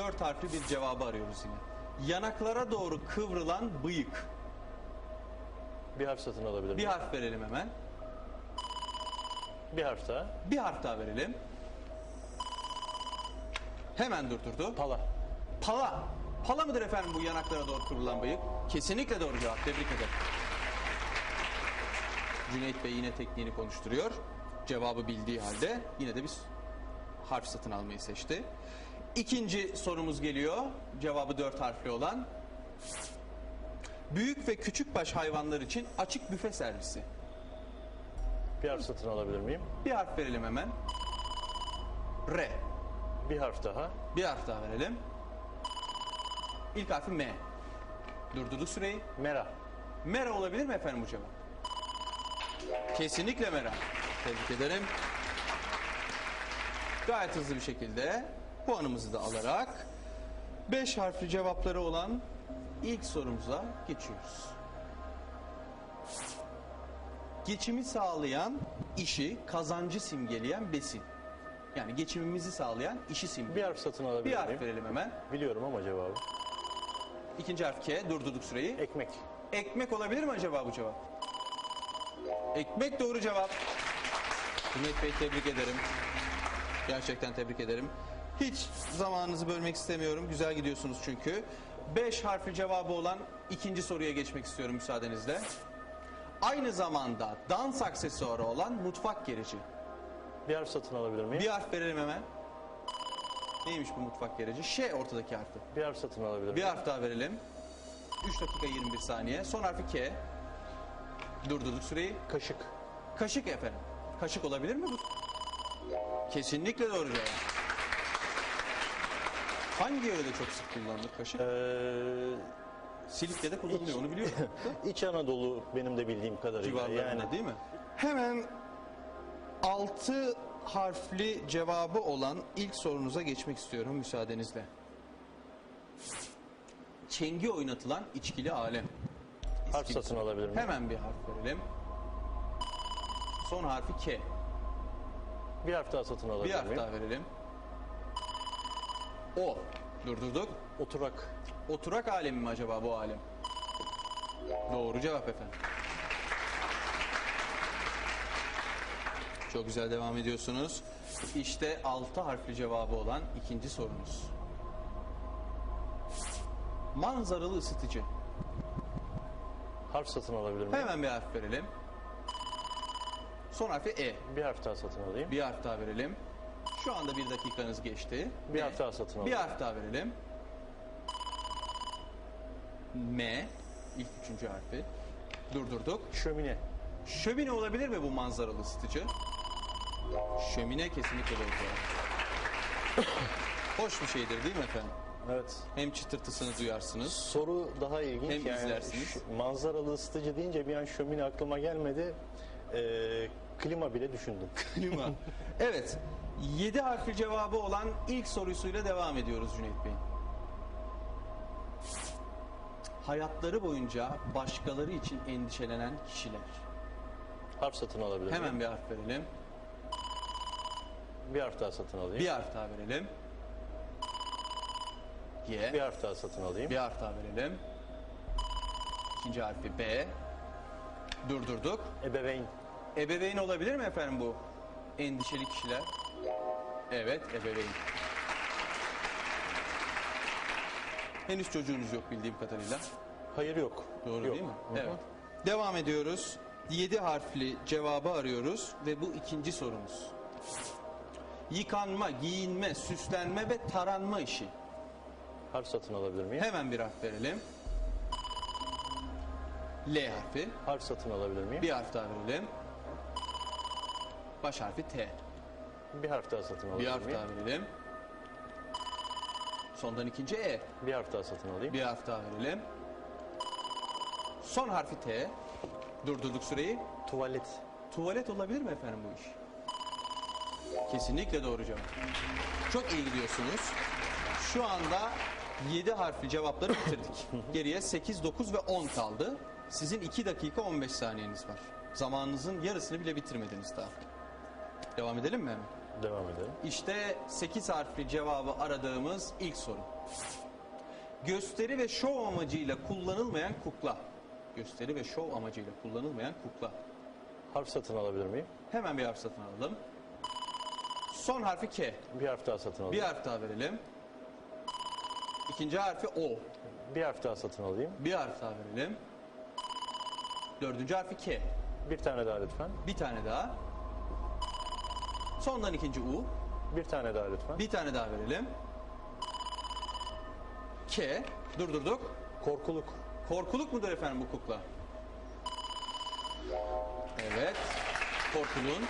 dört harfli bir cevabı arıyoruz yine. Yanaklara doğru kıvrılan bıyık. Bir harf satın alabilir Bir harf verelim hemen. Bir harf daha. Bir harf daha verelim. Hemen durdurdu. Pala. Pala. Pala mıdır efendim bu yanaklara doğru kıvrılan bıyık? Kesinlikle doğru cevap. Tebrik ederim. Cüneyt Bey yine tekniğini konuşturuyor. Cevabı bildiği halde yine de biz harf satın almayı seçti. İkinci sorumuz geliyor. Cevabı dört harfli olan. Büyük ve küçük baş hayvanlar için açık büfe servisi. Bir harf satın alabilir miyim? Bir harf verelim hemen. R. Bir harf daha. Bir harf daha verelim. İlk harfi M. Durdurduk süreyi. Mera. Mera olabilir mi efendim bu cevap? Kesinlikle Mera. Tebrik ederim. Gayet hızlı bir şekilde puanımızı da alarak 5 harfli cevapları olan ilk sorumuza geçiyoruz. Geçimi sağlayan işi, kazancı simgeleyen besin. Yani geçimimizi sağlayan işi Bir simgeleyen. harf satın alabilir Bir harf miyim? verelim hemen. Biliyorum ama cevabı. İkinci harf K. Durdurduk süreyi. Ekmek. Ekmek olabilir mi acaba bu cevap? Ekmek doğru cevap. Cüneyt Bey tebrik ederim. Gerçekten tebrik ederim. Hiç zamanınızı bölmek istemiyorum. Güzel gidiyorsunuz çünkü. Beş harfli cevabı olan ikinci soruya geçmek istiyorum müsaadenizle. Aynı zamanda dans aksesuarı olan mutfak gereci. Bir harf satın alabilir miyim? Bir harf verelim hemen. Neymiş bu mutfak gereci? Ş ortadaki harfi. Bir harf satın alabilir Bir miyim? harf daha verelim. 3 dakika 21 saniye. Son harfi K. Durdurduk süreyi. Kaşık. Kaşık efendim. Kaşık olabilir mi bu? Kesinlikle doğru cevap. Hangi yörede çok sık kullanılır kaşık? Ee, Silifke'de kullanılıyor onu biliyorum. İç Anadolu benim de bildiğim kadarıyla. Civarlarında Yani değil mi? Hemen 6 harfli cevabı olan ilk sorunuza geçmek istiyorum müsaadenizle. Çengi oynatılan içkili alem. harf satın alabilir miyim? Hemen bir harf verelim. Son harfi K. Bir harf daha satın alabilir Bir harf miyim? daha verelim. O. Durdurduk. Oturak. Oturak alemi mi acaba bu alem? Doğru cevap efendim. Çok güzel devam ediyorsunuz. İşte altı harfli cevabı olan ikinci sorunuz. Manzaralı ısıtıcı. Harf satın alabilir miyim? Hemen bir harf verelim. Son harfi E. Bir harf daha satın alayım. Bir harf daha verelim. Şu anda bir dakikanız geçti. Bir M. harf daha satın Bir alayım. harf daha verelim. M. ilk üçüncü harfi. Durdurduk. Şömine. Şömine olabilir mi bu manzaralı ısıtıcı? Şömine kesinlikle doğru. Hoş bir şeydir değil mi efendim? Evet. Hem çıtırtısını duyarsınız. Soru daha ilginç. Hem izlersiniz. manzaralı ısıtıcı deyince bir an şömine aklıma gelmedi. Ee, klima bile düşündüm. Klima. evet. 7 harfli cevabı olan ilk sorusuyla devam ediyoruz Cüneyt Bey. Hayatları boyunca başkaları için endişelenen kişiler. harf satın alabilir miyim? Hemen bir harf verelim. Bir harf daha satın alayım. Bir harf daha verelim. Y. Bir harf daha satın alayım. Bir harf daha verelim. İkinci harfi B. Durdurduk. Ebeveyn. Ebeveyn olabilir mi efendim bu? Endişeli kişiler. Evet, ebeveyn. Henüz çocuğunuz yok bildiğim kadarıyla. Hayır yok. Doğru Yok. değil mi? Evet. Devam ediyoruz. 7 harfli cevabı arıyoruz ve bu ikinci sorumuz. Yıkanma, giyinme, süslenme ve taranma işi. Harf satın alabilir miyim? Hemen bir harf verelim. L harfi. Harf satın alabilir miyim? Bir harf daha verelim. Baş harfi T. Bir harf daha satın alabilir Bir harf daha verelim. Sondan ikinci E. Bir harf daha satın alayım. Bir harf daha verelim. Son harfi T. Durdurduk süreyi. Tuvalet. Tuvalet olabilir mi efendim bu iş? Kesinlikle doğru cevap. Çok iyi gidiyorsunuz. Şu anda 7 harfli cevapları bitirdik. Geriye 8, 9 ve 10 kaldı. Sizin 2 dakika 15 saniyeniz var. Zamanınızın yarısını bile bitirmediniz daha. Devam edelim mi? Devam edelim. İşte 8 harfli cevabı aradığımız ilk soru. Gösteri ve şov amacıyla kullanılmayan kukla. Gösteri ve şov amacıyla kullanılmayan kukla. Harf satın alabilir miyim? Hemen bir harf satın alalım. Son harfi K. Bir harf daha satın alayım. Bir harf daha verelim. İkinci harfi O. Bir harf daha satın alayım. Bir harf daha verelim. Dördüncü harfi K. Bir tane daha lütfen. Bir tane daha. Sondan ikinci U. Bir tane daha lütfen. Bir tane daha verelim. K. Durdurduk. Korkuluk. Korkuluk mudur efendim bu kukla? Evet. Korkulun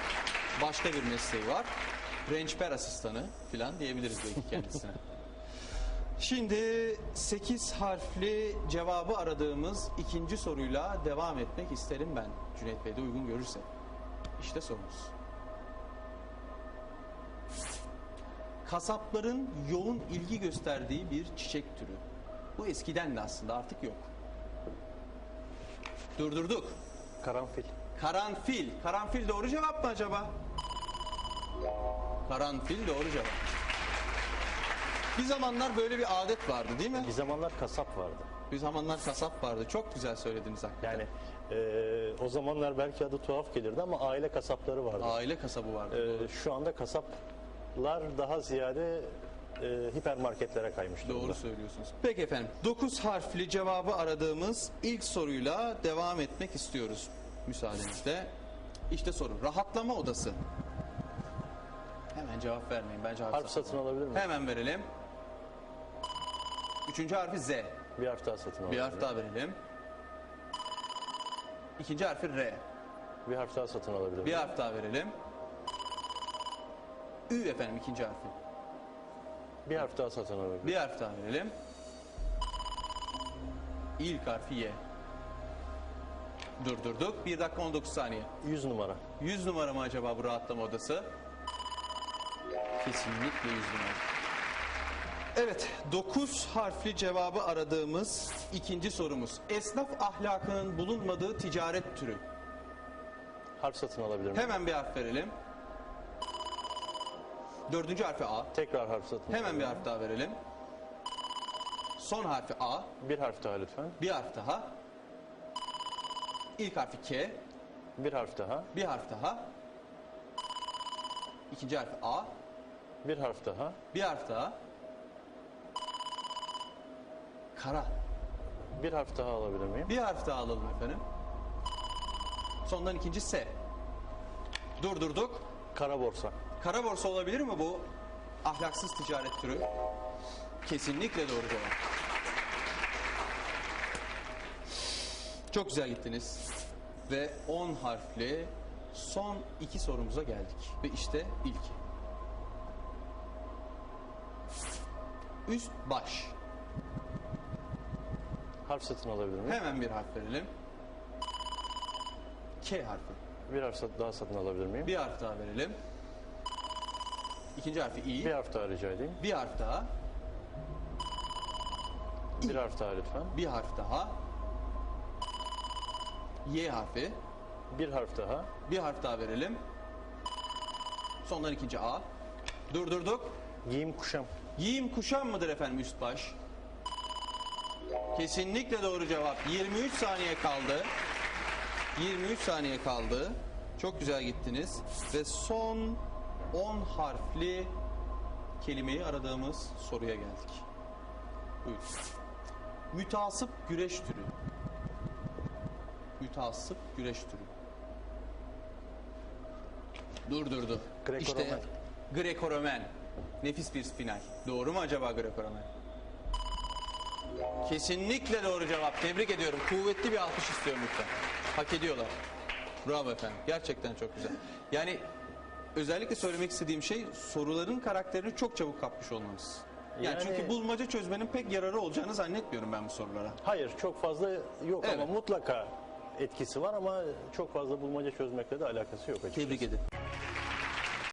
başka bir mesleği var. Rençper asistanı filan diyebiliriz belki kendisine. Şimdi 8 harfli cevabı aradığımız ikinci soruyla devam etmek isterim ben. Cüneyt Bey de uygun görürse. İşte sorumuz. Kasapların yoğun ilgi gösterdiği bir çiçek türü. Bu eskiden de aslında artık yok. Durdurduk. Karanfil. Karanfil. Karanfil doğru cevap mı acaba? Karanfil doğru cevap. Bir zamanlar böyle bir adet vardı değil mi? Bir zamanlar kasap vardı. Bir zamanlar kasap vardı. Çok güzel söylediniz hakikaten. Yani eee, o zamanlar belki adı tuhaf gelirdi ama aile kasapları vardı. Aile kasabı vardı. Eee, şu anda kasaplar daha ziyade eee, hipermarketlere kaymış durumda. Doğru söylüyorsunuz. Peki efendim. 9 harfli cevabı aradığımız ilk soruyla devam etmek istiyoruz. Müsaadenizle. İşte soru. Rahatlama odası. Hemen cevap vermeyin. Bence harf, Harf satın alabilir miyim? Hemen verelim. Üçüncü harfi Z. Bir harf daha satın alabilir Bir harf miyim? daha verelim. İkinci harfi R. Bir harf daha satın alabilir Bir miyim? harf daha verelim. Ü efendim ikinci harfi. Bir harf daha satın alabilir? Bir harf daha verelim. İlk harfi Y. Durdurduk. 1 dakika 19 saniye. 100 numara. 100 numara mı acaba bu rahatlama odası? Kesinlikle 100 numara. Evet, 9 harfli cevabı aradığımız ikinci sorumuz. Esnaf ahlakının bulunmadığı ticaret türü. Harf satın alabilir miyim? Hemen bir harf verelim. Dördüncü harfi A. Tekrar harf satın Hemen bir harf daha verelim. Son harfi A. Bir harf daha lütfen. Bir harf daha. İlk harfi K. Bir harf daha. Bir harf daha. İkinci harfi A. Bir harf daha. Bir harf daha. Kara. Bir harf daha alabilir miyim? Bir harf daha alalım efendim. Sondan ikinci S. Durdurduk. Kara borsa. Kara borsa olabilir mi bu ahlaksız ticaret türü? Kesinlikle doğru cevap. Çok güzel gittiniz. Ve 10 harfli son iki sorumuza geldik. Ve işte ilki. Üst baş. Harf satın alabilir miyim? Hemen bir harf verelim. K harfi. Bir harf daha satın alabilir miyim? Bir harf daha verelim. İkinci harfi I. Bir harf daha rica edeyim. Bir harf daha. Bir harf daha lütfen. Bir harf daha. Y harfi. Bir harf daha. Bir harf daha verelim. Sondan ikinci A. Durdurduk. Giyim kuşam. Giyim kuşam mıdır efendim üst baş? Kesinlikle doğru cevap. 23 saniye kaldı. 23 saniye kaldı. Çok güzel gittiniz. Ve son 10 harfli kelimeyi aradığımız soruya geldik. Buyurun. Mütasip güreş türü. Mütasip güreş türü. Durdurdu. Greco-Romen. İşte Greco-Romen. Nefis bir spinal. Doğru mu acaba Greco-Romen? Kesinlikle doğru cevap. Tebrik ediyorum. Kuvvetli bir alkış istiyorum lütfen. Hak ediyorlar. Bravo efendim. Gerçekten çok güzel. Yani özellikle söylemek istediğim şey soruların karakterini çok çabuk kapmış olmanız. Yani, Yani- çünkü bulmaca çözmenin pek yararı olacağını zannetmiyorum ben bu sorulara. Hayır çok fazla yok ama Evet. mutlaka etkisi var ama çok fazla bulmaca çözmekle de alakası yok açıkçası. Tebrik ederim.